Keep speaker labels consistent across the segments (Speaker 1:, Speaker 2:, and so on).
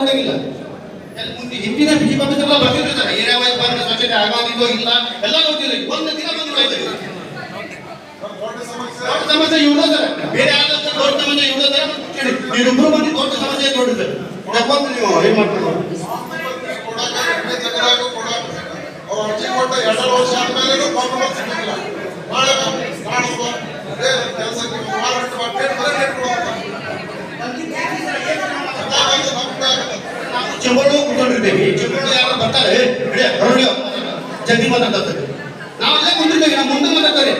Speaker 1: ಹಿಂದಿನ ಬಿಜೆಪಿ ಪಕ್ಷದಲ್ಲ ಬರ್ತಿರ್ತಾರೆ. Area wise ಬಂದು ಸ್ವಚ್ಛತೆ ಆಗೋದಿದೋ ಇಲ್ಲ, ಎಲ್ಲ ಗೊತ್ತಿಲ್ಲ ಒಂದು ದಿನ ಬಂದು ದೊಡ್ಡ ಸಮಸ್ಯೆ ಇವ್ರದೇ ಸರ್ ಬೇರೆ ಯಾವ್ದಾದ್ರು ದೊಡ್ಡ ಸಮಸ್ಯೆ ಇವ್ರದೇ ಸರ್ ಕೇಳಿ ನೀವಿಬ್ರು ಮಂದಿ ದೊಡ್ಡ ಸಮಸ್ಯೆ ನೋಡಿದ್ರೆ. ಬಂದು ನೀವು ಏನ್ ಮಾಡ್ತೀವಿ
Speaker 2: ಅವ್ರು ಎರಡು ವರ್ಷ ಆದ್ಮೇಲೆ
Speaker 1: ನಾವು ಚೆಂಬಳು ಕುತ್ಕೊಂಡಿರ್ಬೇಕು. ಚೆಂಬಳು ಯಾರು ಬರ್ತಾರೆ. ಜಗ್ಗಿ ಜಲ್ದಿ ಮಾತಾಡ್ತಾರೆ. ನಾವಲ್ಲೇ ಕುಂತಿರ್ಬೇಕು, ನಾವು ಮುಂದೆ ಮಾತಾಡ್ತಾರೆ.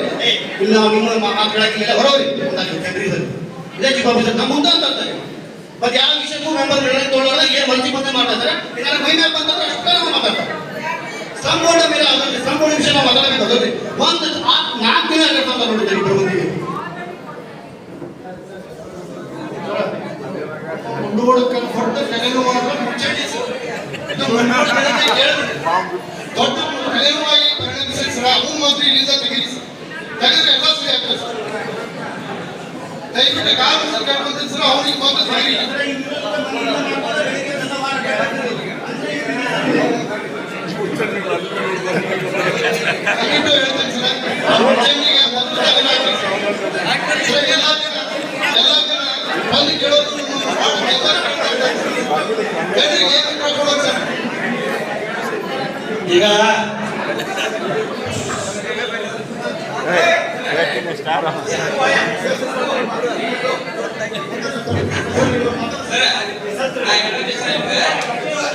Speaker 1: ಇಲ್ಲ ನಿಮ್ಮ ಮಾತಾಡಕ್ಕಿಲ್ಲ. ಹೊರವ್ರಿ. ಚಂದ್ರಿ ಸರ್ ಇದೇ ಚಿಕ್ಕ ಆಫೀಸರ್ ನಮ್ಮ ಮುಂದೆ ಅಂತ ಅಂತಾರೆ ಮತ್ತೆ ಯಾವ ವಿಷಯಕ್ಕೂ ಮೆಂಬರ್ ತೊಗೊಳ್ಳೋದ ಏನ್ ಮಂಚಿ ಮುಂದೆ ಮಾತಾಡ್ತಾರೆ? ಏನಾದ್ರು ಮೈ ಮೇಲೆ ಅಂತಂದ್ರೆ ಅಷ್ಟೇ ಮಾತಾಡ್ತಾರೆ. ಸಂಪೂರ್ಣ ಮೇಲೆ ಅದರಲ್ಲಿ ಸಂಪೂರ್ಣ ವಿಷಯ ನಾವು ಮಾತಾಡಬೇಕು ಅದರಲ್ಲಿ ಒಂದು ನಾಲ್ಕು ದಿನ ಕರ್ಕೊಂಡು ನೋಡಿದ್ದಾರೆ ಇಬ್ಬರು ಮುಂದೂಡಕ್ಕೆ ಹೊರಟ ನೆಲೆನು ಮಾಡ್ಕೊಂಡು ಮುಚ್ಚಂಡಿ ಸರ್. ಇದು ಮುಂದೂಡಕ್ಕೆ ಕೇಳಿದ್ರು.
Speaker 2: ದೊಡ್ಡ ಕಳೆಯುವಾಗಿ ಪರಿಣಮಿಸಿ ಸರ್ ಅವನು ಮಾತ್ರ ಇಲ್ಲಿಂದ ತೆಗೀರಿ ಸರ್ ತೆಗೆದ್ರೆ ಎಲ್ಲ ಸರಿ ಆಗ್ತದೆ ಸರ್ ದಯವಿಟ್ಟು ಕಾಲು ಸರ್ಕಾರ ಬಂದಿದ್ದು ಸರ್ ಅವ್ರಿಗೆ ಮಾತ್ರ ತೆಗೀರಿ
Speaker 1: ಈಗ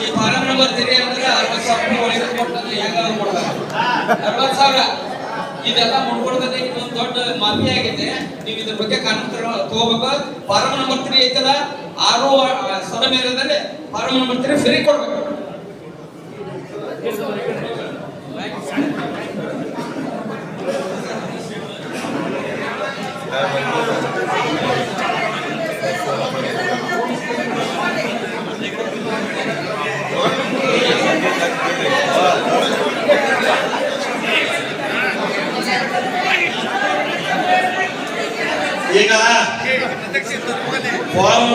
Speaker 3: ಈ ಫಾರಂ ನಂಬರ್ ತಿರಿ ಅಂದ್ರೆ ಅರವತ್ತು ಸಾವಿರ ಒಳಗೆ ಕೊಡ್ತಾರೆ. ಅರವತ್ತು ಸಾವಿರ. ಇದೆಲ್ಲ ಮುಡ್ಕೊಡ್ತದೆ ಇದೊಂದು ದೊಡ್ಡ ಮಾಫಿ ಆಗಿದೆ. ನೀವು ಇದ್ರ ಬಗ್ಗೆ ಕಾನೂನು ತಗೋಬೇಕು. ಫಾರಂ ನಂಬರ್ ತ್ರೀ ಐತಲ್ಲ, ಆರು ಸಲ ಮೇಲದಲ್ಲಿ ಫಾರಂ ನಂಬರ್ ತ್ರೀ ಫ್ರೀ ಕೊಡ್ಬೇಕು.
Speaker 1: ಈಗ ಫಾರ್ಮ್